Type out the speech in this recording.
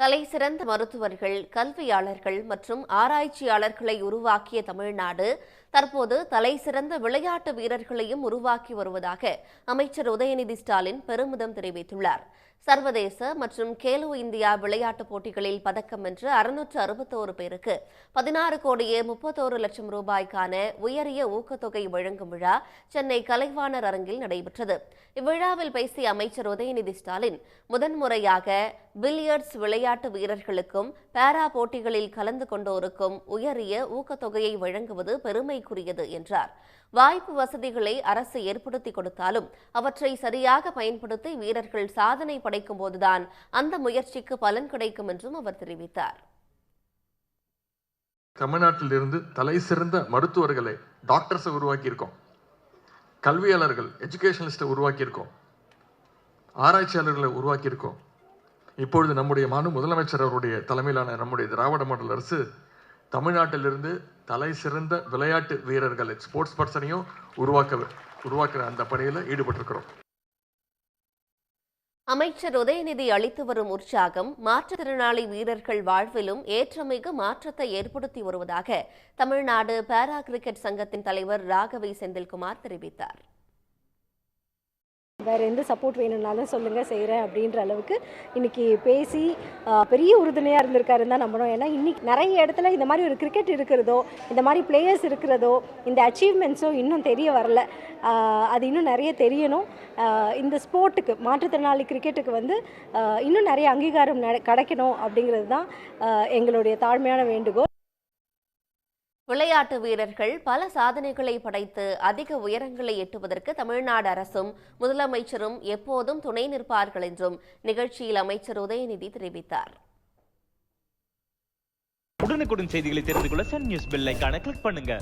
தலை சிறந்த மருத்துவர்கள் கல்வியாளர்கள் மற்றும் ஆராய்ச்சியாளர்களை உருவாக்கிய தமிழ்நாடு தற்போது தலை சிறந்த விளையாட்டு வீரர்களையும் உருவாக்கி வருவதாக அமைச்சர் உதயநிதி ஸ்டாலின் பெருமிதம் தெரிவித்துள்ளார். சர்வதேச மற்றும் கேலோ இந்தியா விளையாட்டுப் போட்டிகளில் பதக்கம் வென்று அறுநூற்று அறுபத்தோரு பேருக்கு பதினாறு கோடியே முப்பத்தோரு லட்சம் ரூபாய்க்கான உயரிய ஊக்கத்தொகை வழங்கும் விழா சென்னை கலைவாணர் அரங்கில் நடைபெற்றது. இவ்விழாவில் பேசிய அமைச்சர் உதயநிதி ஸ்டாலின் முதன்முறையாக பில்லியர்ட்ஸ் விளையாட்டு வீரர்களுக்கும் பாரா போட்டிகளில் கலந்து கொண்டோருக்கும் உயரிய ஊக்கத்தொகையை வழங்குவது பெருமைக்குரியது என்றார். வாய்ப்பு வசதிகளை அரசு ஏற்படுத்தி கொடுத்தாலும் அவற்றை சரியாக பயன்படுத்தி வீரர்கள் சாதனை படைக்கும் போதுதான் அந்த முயற்சிக்கு பலன் கிடைக்கும் என்றும் அவர் தெரிவித்தார். தமிழ்நாட்டிலிருந்து தலை சிறந்த மருத்துவர்களை டாக்டர்ஸை உருவாக்கியிருக்கோம். கல்வியாளர்கள் எஜுகேஷனலிஸ்ட்டை உருவாக்கியிருக்கோம். ஆராய்ச்சியாளர்களை உருவாக்கியிருக்கோம். இப்பொழுது நம்முடைய மாநில முதலமைச்சர் அவருடைய தலைமையிலான நம்முடைய திராவிட மாடல் அரசு தமிழ்நாட்டிலிருந்து தலை சிறந்த விளையாட்டு வீரர்களை ஸ்போர்ட்ஸ் பர்சனையும் உருவாக்க உருவாக்குற அந்த பணியில் ஈடுபட்டிருக்கிறோம். அமைச்சர் உதயநிதி அளித்து வரும் உற்சாகம் மாற்றுத்திறனாளி வீரர்கள் வாழ்விலும் ஏற்றமிகு மாற்றத்தை ஏற்படுத்தி வருவதாக தமிழ்நாடு பாரா கிரிக்கெட் சங்கத்தின் தலைவர் ராகவி செந்தில்குமார் தெரிவித்தார். வேறு எந்த சப்போர்ட் வேணும்னாலும் சொல்லுங்கள் செய்கிறேன் அப்படின்ற அளவுக்கு இன்னைக்கு பேசி பெரிய உறுதுணையாக இருந்திருக்காருன்னு தான் நம்பணும் ஏன்னா இன்னைக்கு நிறைய இடத்துல இந்த மாதிரி ஒரு கிரிக்கெட் இருக்கிறதோ இந்த மாதிரி பிளேயர்ஸ் இருக்கிறதோ இந்த அச்சீவ்மெண்ட்ஸோ இன்னும் தெரிய வரல. அது இன்னும் நிறைய தெரியணும். இந்த ஸ்போர்ட்டுக்கு மாற்றுத்திறனாளி கிரிக்கெட்டுக்கு வந்து இன்னும் நிறைய அங்கீகாரம் கிடைக்கணும் அப்படிங்கிறது தான் எங்களுடைய தாழ்மையான வேண்டுகோள். விளையாட்டு வீரர்கள் பல சாதனைகளை படைத்து அதிக உயரங்களை எட்டுவதற்கு தமிழ்நாடு அரசும் முதலமைச்சரும் எப்போதும் துணை நிற்பார்கள் என்றும் நிகழ்ச்சியில் அமைச்சர் உதயநிதி தெரிவித்தார். உடனுக்குடன் செய்திகளை தெரிந்து கொள்ள சன் நியூஸ் பெல் கிளிக் பண்ணுங்க.